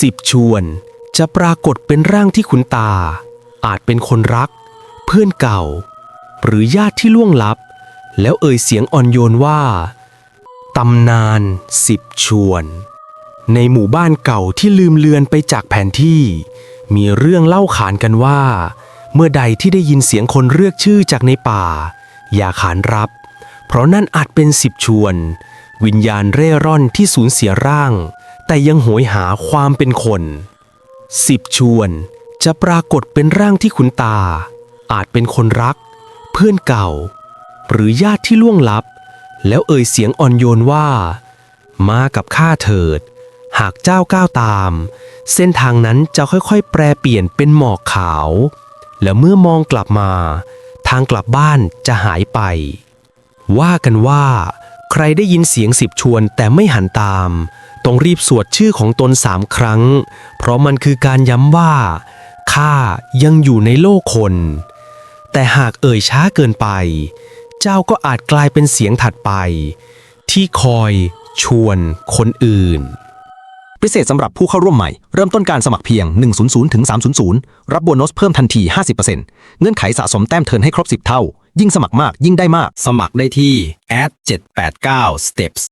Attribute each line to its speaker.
Speaker 1: สิบชวนจะปรากฏเป็นร่างที่คุณตา อาจเป็นคนรัก เพื่อนเก่า หรือญาติที่ล่วงลับ แล้วเอ่ยเสียงอ่อนโยนว่าตำนานสิบชวน ในหมู่บ้านเก่าที่ลืมเลือนไปจากแผนที่ มีเรื่องเล่าขานกันว่า เมื่อใดที่ได้ยินเสียงคนเรียกชื่อจากในป่า อย่าขานรับ เพราะนั่นอาจเป็นสิบชวน วิญญาณเร่ร่อนที่สูญเสียร่าง แต่ยังโหยหาความเป็นคนสิบชวนจะปรากฏเป็นร่างที่คุณตา อาจเป็นคนรัก เพื่อนเก่า หรือญาติที่ล่วงลับ แล้วเอ่ยเสียงอ่อนโยนว่า มากับข้าเถิด หากเจ้าก้าวตาม เส้นทางนั้นจะค่อยๆ แปรเปลี่ยนเป็นหมอกขาว และเมื่อมองกลับมา ทางกลับบ้านจะหายไป ว่ากันว่า ใครได้ยินเสียงสิบชวนแต่ไม่หันตาม ต้องรีบสวดชื่อของตนสามครั้ง เพราะมันคือการย้ำว่าข้ายังอยู่ในโลกคน แต่หากเอ่ยช้าเกินไป เจ้าก็อาจกลายเป็นเสียงถัดไป ที่คอยชวนคนอื่น
Speaker 2: พิเศษสำหรับผู้เข้าร่วมใหม่ เริ่มต้นการสมัครเพียง 100ถึง300 รับโบนัสเพิ่มทันที 50%เงื่อนไขสะสมแต้มเทิร์นให้ครบ 10 เท่า ยิ่งสมัครมากยิ่งได้มาก
Speaker 3: สมัครได้ที่ at 789 steps